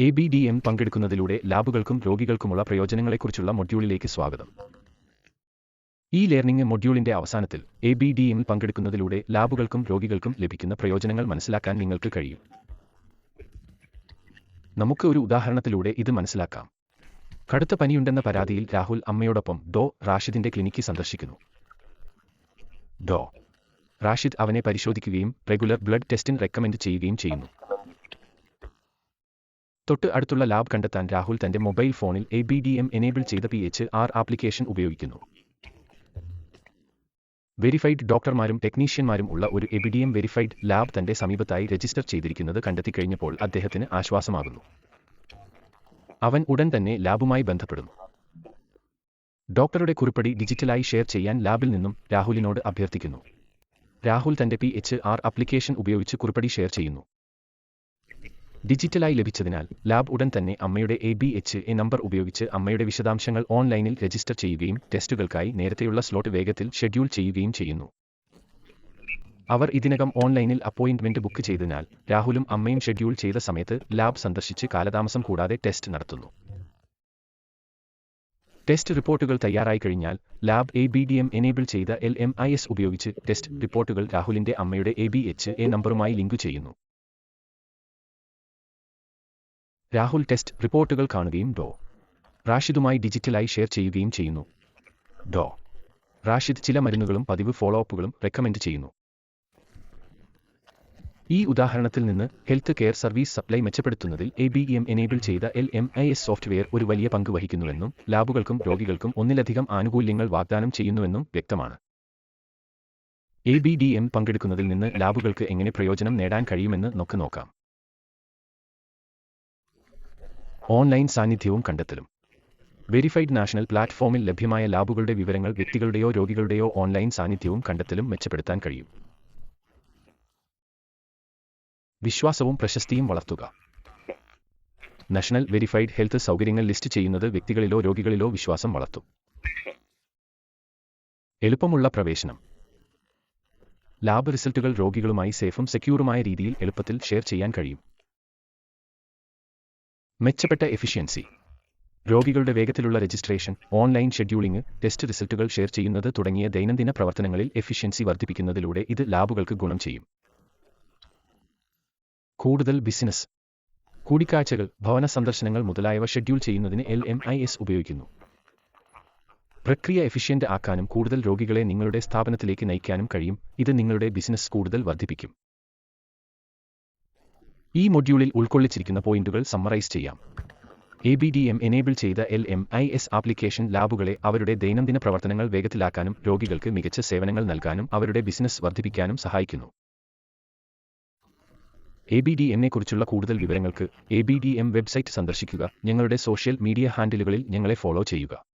A B D M പങ്കെടുക്കുന്നതിലൂടെ ലാബുകൾക്കും രോഗികൾക്കുമുള്ള പ്രയോജനങ്ങളെക്കുറിച്ചുള്ള മൊഡ്യൂളിലേക്ക് സ്വാഗതം. ഈ ലേർണിംഗ് മൊഡ്യൂളിന്റെ അവസാനത്തിൽ എ ബി ഡി എം പങ്കെടുക്കുന്നതിലൂടെ ലാബുകൾക്കും രോഗികൾക്കും ലഭിക്കുന്ന പ്രയോജനങ്ങൾ മനസ്സിലാക്കാൻ നിങ്ങൾക്ക് കഴിയും. നമുക്ക് ഒരു ഉദാഹരണത്തിലൂടെ ഇത് മനസ്സിലാക്കാം. കടുത്ത പനിയുണ്ടെന്ന പരാതിയിൽ രാഹുൽ അമ്മയോടൊപ്പം ഡോ റാഷിദിന്റെ ക്ലിനിക്ക് സന്ദർശിക്കുന്നു. ഡോ റാഷിദ് അവനെ പരിശോധിക്കുകയും റെഗുലർ ബ്ലഡ് ടെസ്റ്റിന് റെക്കമെൻഡ് ചെയ്യുകയും ചെയ്യുന്നു. തൊട്ട് അടുത്തുള്ള ലാബ് കണ്ടെത്താൻ രാഹുൽ തന്റെ മൊബൈൽ ഫോണിൽ A B D M enable ചെയ്ത പി എച്ച് ആർ ആപ്ലിക്കേഷൻ ഉപയോഗിക്കുന്നു. വെരിഫൈഡ് ഡോക്ടർമാരും ടെക്നീഷ്യന്മാരും ഉള്ള ഒരു എബിഡിഎം വെരിഫൈഡ് ലാബ് തന്റെ സമീപത്തായി രജിസ്റ്റർ ചെയ്തിരിക്കുന്നത് കണ്ടെത്തിക്കഴിഞ്ഞപ്പോൾ അദ്ദേഹത്തിന് ആശ്വാസമാകുന്നു. അവൻ ഉടൻ തന്നെ ലാബുമായി ബന്ധപ്പെടുന്നു. ഡോക്ടറുടെ കുറിപ്പടി ഡിജിറ്റലായി ഷെയർ ചെയ്യാൻ ലാബിൽ നിന്നും രാഹുലിനോട് അഭ്യർത്ഥിക്കുന്നു. രാഹുൽ തന്റെ പി എച്ച് ആർ ആപ്ലിക്കേഷൻ ഉപയോഗിച്ച് കുറിപ്പടി ഷെയർ ചെയ്യുന്നു. ഡിജിറ്റലായി ലഭിച്ചതിനാൽ ലാബ് ഉടൻ തന്നെ അമ്മയുടെ A B H A number ഉപയോഗിച്ച് അമ്മയുടെ വിശദാംശങ്ങൾ ഓൺലൈനിൽ രജിസ്റ്റർ ചെയ്യുകയും ടെസ്റ്റുകൾക്കായി നേരത്തെയുള്ള സ്ലോട്ട് വേഗത്തിൽ ഷെഡ്യൂൾ ചെയ്യുകയും ചെയ്യുന്നു. അവർ ഇതിനകം ഓൺലൈനിൽ അപ്പോയിന്റ്മെന്റ് ബുക്ക് ചെയ്തതിനാൽ രാഹുലും അമ്മയും ഷെഡ്യൂൾ ചെയ്ത സമയത്ത് ലാബ് സന്ദർശിച്ച് കാലതാമസം കൂടാതെ ടെസ്റ്റ് നടത്തുന്നു. ടെസ്റ്റ് റിപ്പോർട്ടുകൾ തയ്യാറായി കഴിഞ്ഞാൽ lab A B D M enable ചെയ്ത എൽ എം ഐ എസ് ഉപയോഗിച്ച് ടെസ്റ്റ് റിപ്പോർട്ടുകൾ രാഹുലിന്റെ അമ്മയുടെ എ ബി എച്ച് എ നമ്പറുമായി ലിങ്കു ചെയ്യുന്നു. രാഹുൽ ടെസ്റ്റ് റിപ്പോർട്ടുകൾ കാണുകയും ഡോ. റാഷിദുമായി ഡിജിറ്റലായി ഷെയർ ചെയ്യുകയും ചെയ്യുന്നു. ഡോ. റാഷിദ് ചില മരുന്നുകളും പതിവ് ഫോളോ അപ്പുകളും റെക്കമെൻഡ് ചെയ്യുന്നു. ഈ ഉദാഹരണത്തിൽ നിന്ന് ഹെൽത്ത് കെയർ സർവീസ് സപ്ലൈ മെച്ചപ്പെടുത്തുന്നതിൽ എ ബി എം എനേബിൾ ചെയ്ത L M I S software ഒരു വലിയ പങ്ക് വഹിക്കുന്നുവെന്നും ലാബുകൾക്കും രോഗികൾക്കും ഒന്നിലധികം ആനുകൂല്യങ്ങൾ വാഗ്ദാനം ചെയ്യുന്നുവെന്നും വ്യക്തമാണ്. എ ബി ഡി എം പങ്കെടുക്കുന്നതിൽ നിന്ന് ലാബുകൾക്ക് എങ്ങനെ പ്രയോജനം നേടാൻ കഴിയുമെന്ന് നമുക്ക് നോക്കാം. ഓൺലൈൻ സാന്നിധ്യവും കണ്ടെത്തലും. വെരിഫൈഡ് നാഷണൽ പ്ലാറ്റ്ഫോമിൽ ലഭ്യമായ ലാബുകളുടെ വിവരങ്ങൾ വ്യക്തികളുടെയോ രോഗികളുടെയോ ഓൺലൈൻ സാന്നിധ്യവും കണ്ടെത്തലും മെച്ചപ്പെടുത്താൻ കഴിയും. വിശ്വാസവും പ്രശസ്തിയും വളർത്തുക. നാഷണൽ വെരിഫൈഡ് ഹെൽത്ത് സൗകര്യങ്ങൾ ലിസ്റ്റ് ചെയ്യുന്നത് വ്യക്തികളിലോ രോഗികളിലോ വിശ്വാസം വളർത്തും. എളുപ്പമുള്ള പ്രവേശനം. ലാബ് റിസൾട്ടുകൾ രോഗികളുമായി സേഫും സെക്യൂറുമായ രീതിയിൽ എളുപ്പത്തിൽ ഷെയർ ചെയ്യാൻ കഴിയും. മെച്ചപ്പെട്ട എഫിഷ്യൻസി. രോഗികളുടെ വേഗത്തിലുള്ള രജിസ്ട്രേഷൻ ഓൺലൈൻ ഷെഡ്യൂളിംഗ് ടെസ്റ്റ് റിസൾട്ടുകൾ ഷെയർ ചെയ്യുന്നത് തുടങ്ങിയ ദൈനംദിന പ്രവർത്തനങ്ങളിൽ എഫിഷ്യൻസി വർദ്ധിപ്പിക്കുന്നതിലൂടെ ഇത് ലാബുകൾക്ക് ഗുണം ചെയ്യും. കൂടുതൽ ബിസിനസ്. കൂടിക്കാഴ്ചകൾ ഭവന സന്ദർശനങ്ങൾ മുതലായവ ഷെഡ്യൂൾ ചെയ്യുന്നതിന് എൽ എം ഐ എസ് ഉപയോഗിക്കുന്നു. പ്രക്രിയ എഫിഷ്യന്റ് ആക്കാനും കൂടുതൽ രോഗികളെ നിങ്ങളുടെ സ്ഥാപനത്തിലേക്ക് നയിക്കാനും കഴിയും. ഇത് നിങ്ങളുടെ ബിസിനസ് കൂടുതൽ വർദ്ധിപ്പിക്കും. ഈ മൊഡ്യൂളിൽ ഉൾക്കൊള്ളിച്ചിരിക്കുന്ന പോയിന്റുകൾ സമ്മറൈസ് ചെയ്യാം. A B D M enable ചെയ്ത L M I S application ലാബുകളെ അവരുടെ ദൈനംദിന പ്രവർത്തനങ്ങൾ വേഗത്തിലാക്കാനും രോഗികൾക്ക് മികച്ച സേവനങ്ങൾ നൽകാനും അവരുടെ ബിസിനസ് വർദ്ധിപ്പിക്കാനും സഹായിക്കുന്നു. എ ബി ഡി എമ്മിനെക്കുറിച്ചുള്ള കൂടുതൽ വിവരങ്ങൾക്ക് A B D M website സന്ദർശിക്കുക. ഞങ്ങളുടെ സോഷ്യൽ മീഡിയ ഹാൻഡിലുകളിൽ ഞങ്ങളെ ഫോളോ ചെയ്യുക.